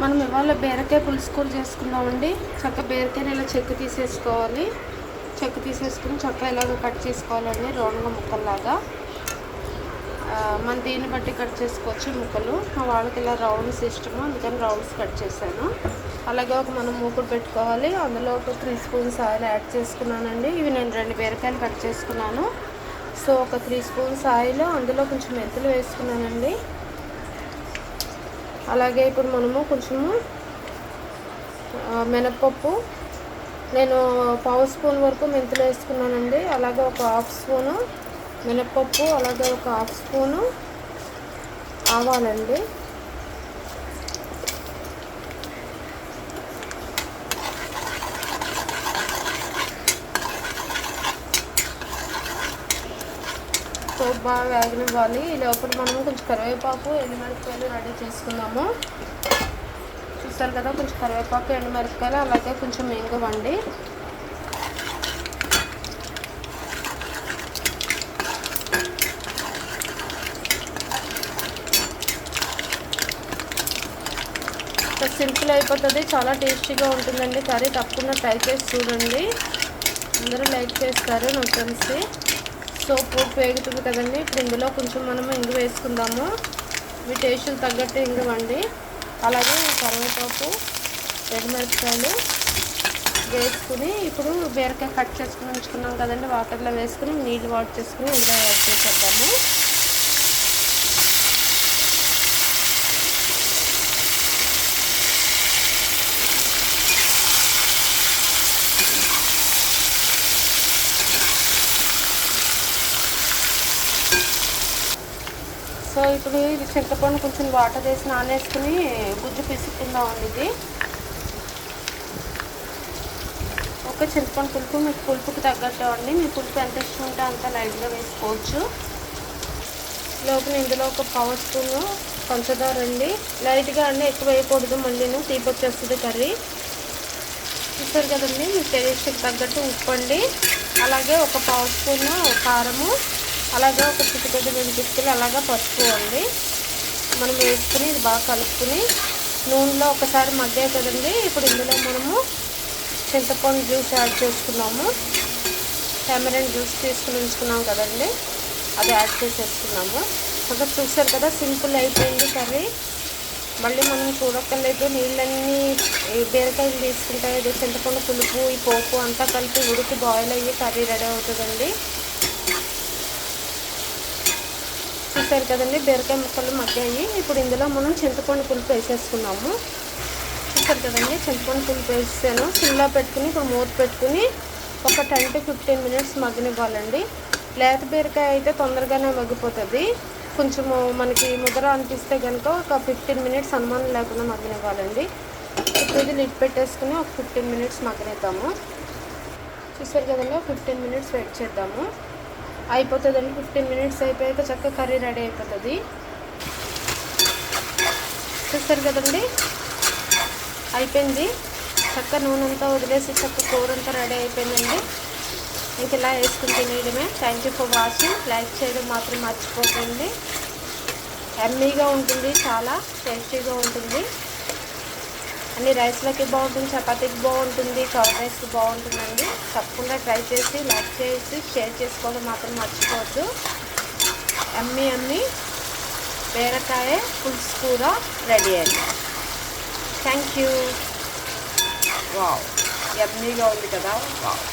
మనం ఇవాళ బీరకాయ పులుసు కూర చేసుకుందామండి. చక్క బీరకాయని ఇలా చెక్కు తీసేసుకోవాలి. చెక్కు తీసేసుకుని చక్క ఇలాగ కట్ చేసుకోవాలండి రౌండ్గా ముక్కల్లాగా. మనం మన దీన్ని బట్టి కట్ చేసుకోవచ్చు ముక్కలు. మా వాళ్ళకి ఇలా రౌండ్స్ ఇష్టము అందుకని రౌండ్స్ కట్ చేశాను. అలాగే ఒక మనం మూకుడు పెట్టుకోవాలి. అందులో ఒక త్రీ స్పూన్స్ ఆయిల్ యాడ్ చేసుకున్నానండి. ఇవి నేను రెండు బీరకాయలు కట్ చేసుకున్నాను. సో ఒక త్రీ స్పూన్స్ ఆయిల్ అందులో కొంచెం మెంతులు వేసుకున్నానండి. అలాగే ఇప్పుడు మనము కొంచెము మినప్పప్పు. నేను పావు స్పూన్ వరకు మెంతులు వేసుకున్నానండి. అలాగే ఒక హాఫ్ స్పూను మినప్పప్పు అలాగే ఒక హాఫ్ స్పూను ఆవాలండి. సో బాగా వేగనివ్వాలి. ఈ లోపల మనం కొంచెం కరివేపాకు ఎండుమిరపకాయలు రెడీ చేసుకుందాము. చూస్తారు కదా కొంచెం కరివేపాకు ఎండుమిరపకాయలు అలాగే కొంచెం ఇంగువండి సో సింపుల్ అయిపోతుంది. చాలా టేస్టీగా ఉంటుందండి కర్రీ. తప్పకుండా ట్రై చేసి చూడండి. అందరూ లైక్ చేస్తారు నాకు తెలిసి సో పోపు వేగుతుంది కదండి. ఇప్పుడు ఇందులో కొంచెం మనము ఇంగు వేసుకుందాము. మీ టేస్టులు తగ్గట్టు ఇంగువండి అలాగే కరివేపాకు మిరపకాయలు వేసుకుని ఇప్పుడు బీరకాయ కట్ చేసుకుని ఉంచుకున్నాం కదండి. వాటర్లో వేసుకుని నీళ్ళు వాటర్ చేసుకుని ఇందులో యాడ్ చేసేద్దాము. సో ఇప్పుడు ఇది చింతపండు కొంచెం వాటర్ వేసి నానేసుకుని గుజ్జు పిసుకుందామండి ఇది. ఒక చింతపండు పులుపు మీకు పులుపుకి తగ్గట్టు అండి. మీ పులుపు ఎంత ఇష్టం ఉంటే అంత లైట్గా వేసుకోవచ్చు. లోపల ఇందులో ఒక పవర్ స్పూన్ పంచదార అండి. లైట్గా అండి ఎక్కువ వేయకూడదు. మళ్ళీను తీపి వచ్చేస్తుంది కర్రీ. చూసారు కదండి మీ టేస్ట్కి తగ్గట్టు ఉప్పు అండి అలాగే ఒక పవర్ స్పూన్ కారము. అలాగే ఒక చిటికెడు వెంటికలు అలాగా పసుపు అండి. మనం వేసుకుని ఇది బాగా కలుపుకుని నూనెలో ఒకసారి మగ్గాయి కదండి. ఇప్పుడు ఇందులో మనము చింతపండు జ్యూస్ యాడ్ చేసుకున్నాము. టెమరెంట్ జ్యూస్ తీసుకుని ఉంచుకున్నాం కదండి. అది యాడ్ చేసేసుకున్నాము. ఇంకా చూసారు కదా సింపుల్ అయిపోయింది కర్రీ. మళ్ళీ మనం చూడక్కర్లేదు నీళ్ళన్నీ ఈ బీరకాయలు తీసుకుంటే చింతపండు పులుపు ఈ పోపు అంతా కలిపి ఉడికి బాయిల్ అయ్యి కర్రీ రెడీ అవుతుందండి. చూసారు కదండి బీరకాయ ముక్కలు మగ్గాయి. ఇప్పుడు ఇందులో మనం చింతపండు పులుపు వేసేసుకున్నాము. చూసారు కదండి చింతపండు పులుపు వేసేసాను సిమ్లా పెట్టుకుని ఇప్పుడు మూత పెట్టుకుని ఒక టెన్ టు ఫిఫ్టీన్ మినిట్స్ మగ్గనివ్వాలండి. లేత బీరకాయ అయితే తొందరగానే మగ్గిపోతుంది. కొంచెము మనకి ముద్ర అనిపిస్తే కనుక ఒక ఫిఫ్టీన్ మినిట్స్ అనుమానం లేకుండా మగ్గనివ్వాలండి. ఇప్పుడు ఇది లిడ్ పెట్టేసుకుని ఒక ఫిఫ్టీన్ మినిట్స్ మగ్గనిద్దాము. చూసారు కదండి ఫిఫ్టీన్ మినిట్స్ వెయిట్ చేద్దాము. అయిపోతుందండి ఫిఫ్టీన్ మినిట్స్ అయిపోయాక చక్కగా కర్రీ రెడీ అయిపోతుంది. చూస్తారు కదండి? అయిపోయింది. చక్క నూనె అంతా వదిలేసి చక్క కూర అంతా రెడీ అయిపోయిందండి. ఇంక ఇలా వేసుకుని తినేయడమే. Thank you for watching like చేయడం మాత్రం మర్చిపోకండి. ఎమ్మీగా ఉంటుంది చాలా టేస్టీగా ఉంటుంది. అన్ని రైస్లకి బాగుంటుంది చపాతీకి బాగుంటుంది కవర్ రైస్కి బాగుంటుందండి. తప్పకుండా ట్రై చేసి లైక్ చేసి షేర్ చేసుకోవడం మాత్రం మర్చిపోవద్దు. ఎమ్మి ఎమ్మి బీరకాయ పులుసు కూర రెడీ అయింది థ్యాంక్ యూ వావ్ ఎమ్మీగా ఉంది కదా. వావ్